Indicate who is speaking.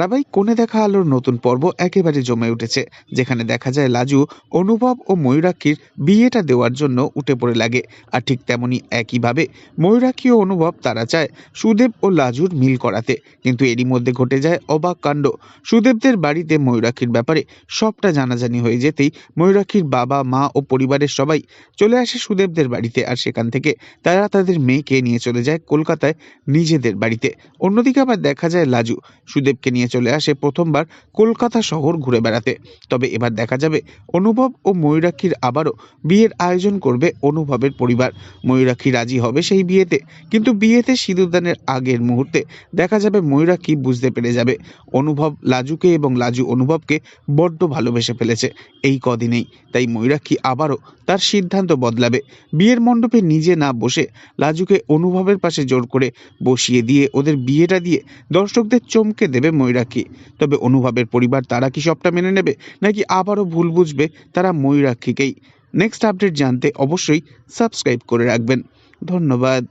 Speaker 1: ধারাবাহিক কোণে দেখা আলোর নতুন পর্ব একেবারে জমে উঠেছে, যেখানে দেখা যায় লাজু, অনুভব ও ময়ূরাক্ষীর বিয়েটা দেওয়ার জন্য উঠে পড়ে লাগে। আর ঠিক তেমনি একইভাবে ময়ূরাক্ষী ও অনুভব তারা চায় সুদেব ও লাজুর মিল করাতে। কিন্তু এরই মধ্যে ঘটে যায় অবাক কাণ্ড। সুদেবদের বাড়িতে ময়ূরাক্ষীর ব্যাপারে সবটা জানাজানি হয়ে যেতেই ময়ূরাক্ষীর বাবা, মা ও পরিবারের সবাই চলে আসে সুদেবদের বাড়িতে আর সেখান থেকে তারা তাদের মেয়েকে নিয়ে চলে যায় কলকাতায় নিজেদের বাড়িতে। অন্যদিকে আবার দেখা যায় লাজু, সুদেবকে নিয়ে চলে আসে প্রথমবার কলকাতা শহর ঘুরে বেড়াতে। তবে এবার দেখা যাবে অনুভব ও ময়ূরাক্ষীর আবারও বিয়ের আয়োজন করবে অনুভবের পরিবার। ময়ূরাক্ষী রাজি হবে সেই বিয়েতে, কিন্তু বিয়েতে সিঁদুরদানের আগের মুহূর্তে দেখা যাবে ময়ূরাক্ষী বুঝতে পেরে যাবে। অনুভব লাজুকে এবং লাজু অনুভবকে বড্ড ভালোবেসে ফেলেছে এই কদিনেই। তাই ময়ূরাক্ষী আবারও তার সিদ্ধান্ত বদলাবে। বিয়ের মণ্ডপে নিজে না বসে লাজুকে অনুভবের পাশে জোর করে বসিয়ে দিয়ে ওদের বিয়েটা দিয়ে দর্শকদের চমকে দেবে ময়ূরাক্ষী তবে অনুভবের পরিবার তারা কি সবটা মেনে নেবে? নাকি আবারও ভুল বুঝবে তারা ময়ূরাক্ষীকেই নেক্সট আপডেট জানতে অবশ্যই সাবস্ক্রাইব করে রাখবেন। ধন্যবাদ।